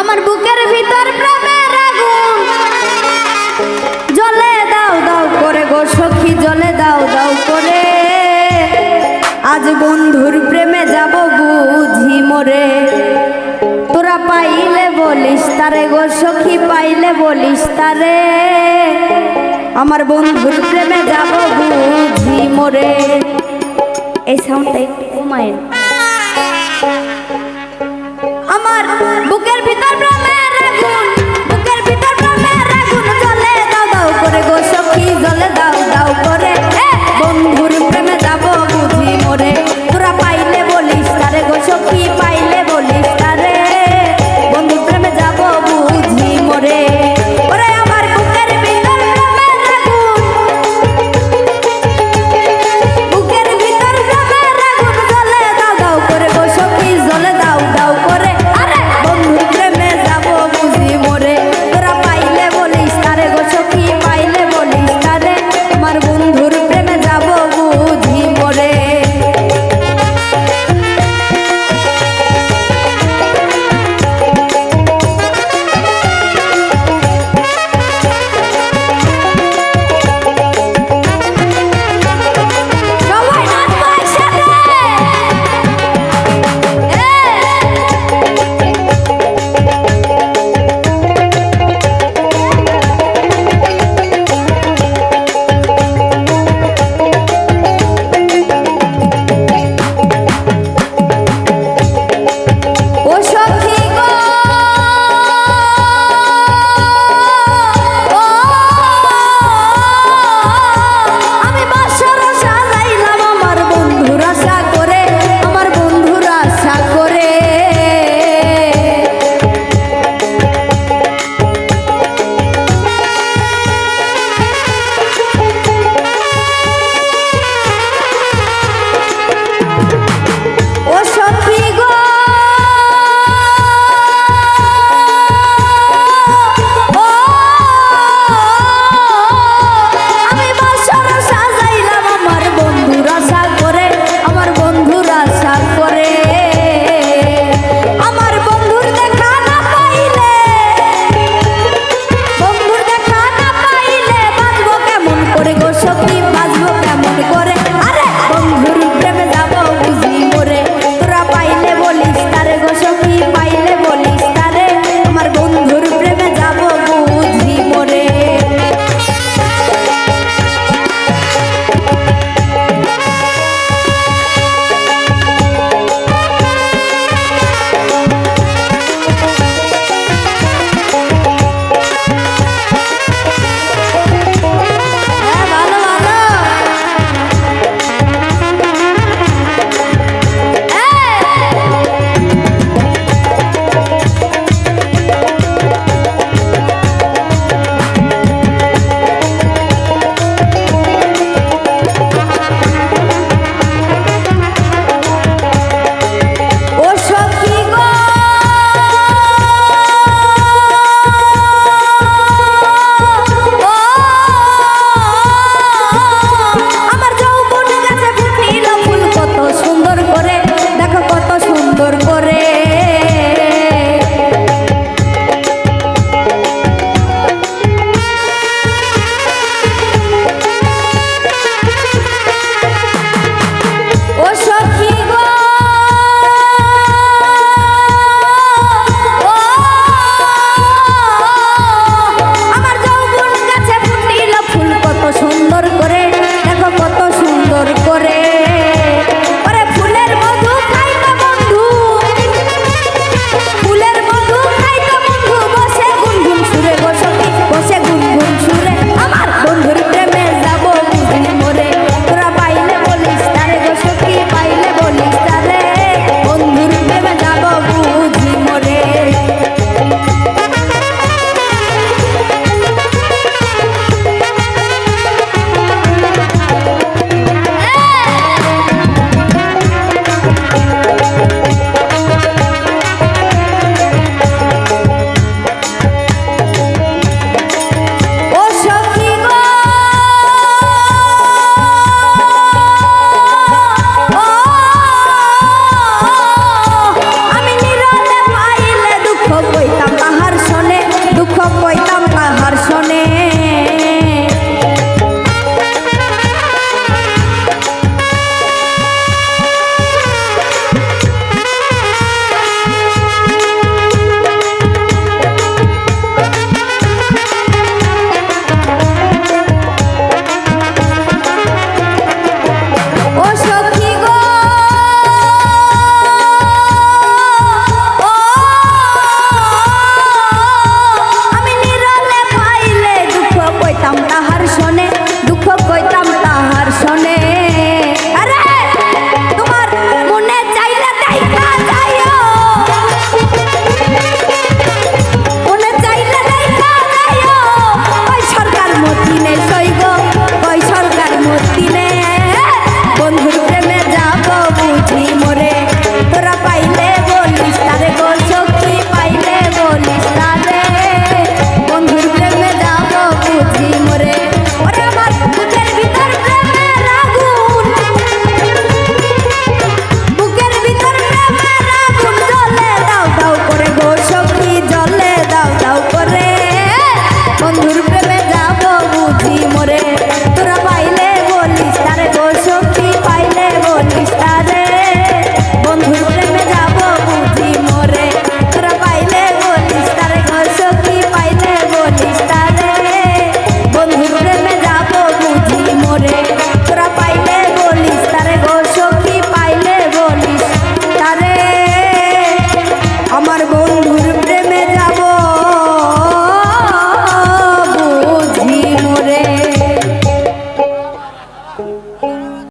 আমার বুকের ভিতর প্রেমের আগুন। জলে দাও দাও করে গো সখী, জলে দাও দাও করে। আজ বন্ধুর প্রেমে যাব বুঝি মোরে। তোরা পাইলে বলিস তারে গো সখী, পাইলে বলিস তারে। আমার বন্ধুর প্রেমে যাব বুঝি মোরে। এই সাউন্ডটা একটু কমায়। আমার বুকের ভিতর প্রেমের আগুন, বুকের ভিতর প্রেমের আগুন জ্বলে দাও দাও করে গো সখী জ্বলে দাও দাও করে।